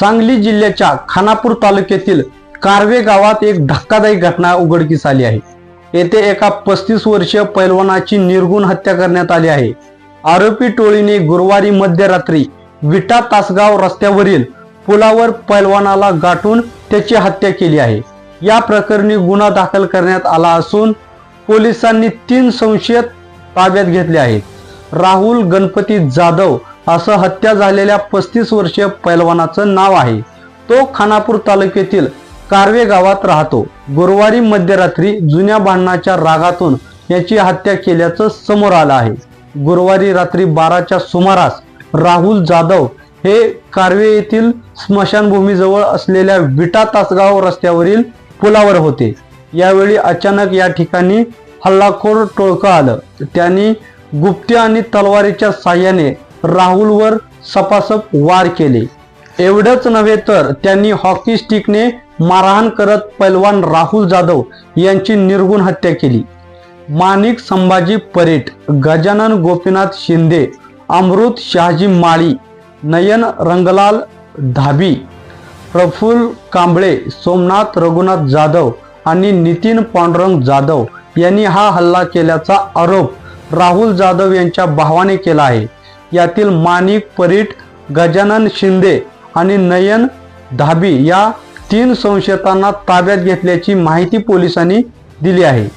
सांगली जिल्ह्याच्या खानापूर तालुक्यातील कारवे गावात एक धक्कादायी घटना उघडकीस आली आहे. येथे एका पस्तीस वर्षीय पैलवानाची निर्गुण हत्या करण्यात आली आहे. आरोपी टोळीने गुरुवारी मध्यरात्री विटा तासगाव रस्त्यावरील पुलावर पैलवानाला गाठून त्याची हत्या केली आहे. या प्रकरणी गुन्हा दाखल करण्यात आला असून पोलिसांनी तीन संशयित ताब्यात घेतले आहेत. राहुल गणपती जाधव असं हत्या झालेल्या पस्तीस वर्षीय पैलवानाचं नाव आहे. तो खानापूर तालुक्यातील कारवे गावात राहतो. गुरुवारी मध्यरात्री जुन्या भांडणाच्या रागातून याची हत्या केल्याचं समोर आलं आहे. गुरुवारी रात्री बाराच्या सुमारास राहुल जाधव हे कारवे येथील स्मशानभूमीजवळ असलेल्या विटा तासगाव रस्त्यावरील पुलावर होते. यावेळी अचानक या ठिकाणी हल्लाखोर टोळकं आलं. त्यांनी गुप्त्या आणि तलवारीच्या साह्याने राहुलवर सपासप वार केले. एवढंच नव्हे तर त्यांनी हॉकी स्टिकने मारहाण करत पैलवान राहुल जाधव यांची निर्गुण हत्या केली. माणिक संभाजी परेट गजानन गोपीनाथ शिंदे अमृत शहाजी माळी नयन रंगलाल धाबी प्रफुल्ल कांबळे सोमनाथ रघुनाथ जाधव आणि नितीन पांडुरंग जाधव यांनी हा हल्ला केल्याचा आरोप राहुल जाधव यांच्या भावाने केला आहे. यातील माणिक परीट गजानन शिंदे आणि नयन धाबी या तीन संशयितांना ताब्यात घेतल्याची माहिती पोलिसांनी दिली आहे.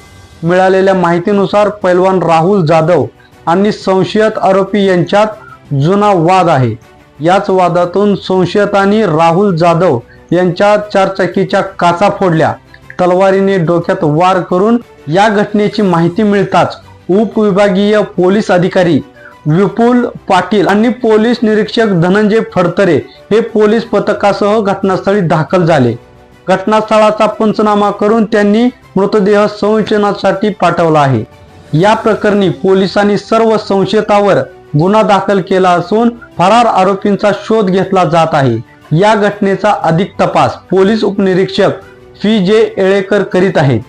मिळालेल्या माहितीनुसार पैलवान राहुल जाधव आणि संशयित आरोपी यांच्यात जुना वाद आहे. याच वादातून संशयितांनी राहुल जाधव यांच्या चारचाकीच्या काचा फोडल्या. तलवारीने डोक्यात वार करून या घटनेची माहिती मिळताच उपविभागीय पोलीस अधिकारी विपुल पाटील आणि पोलीस निरीक्षक धनंजय फडतरे हे पोलीस पथकासह घटनास्थळी दाखल झाले. घटनास्थळाचा पंचनामा करून त्यांनी मृतदेह संशोधनासाठी पाठवला आहे. या प्रकरणी पोलिसांनी सर्व संशयितावर गुन्हा दाखल केला असून फरार आरोपींचा शोध घेतला जात आहे. या घटनेचा अधिक तपास पोलीस उपनिरीक्षक फी जे येळेकर करीत आहेत.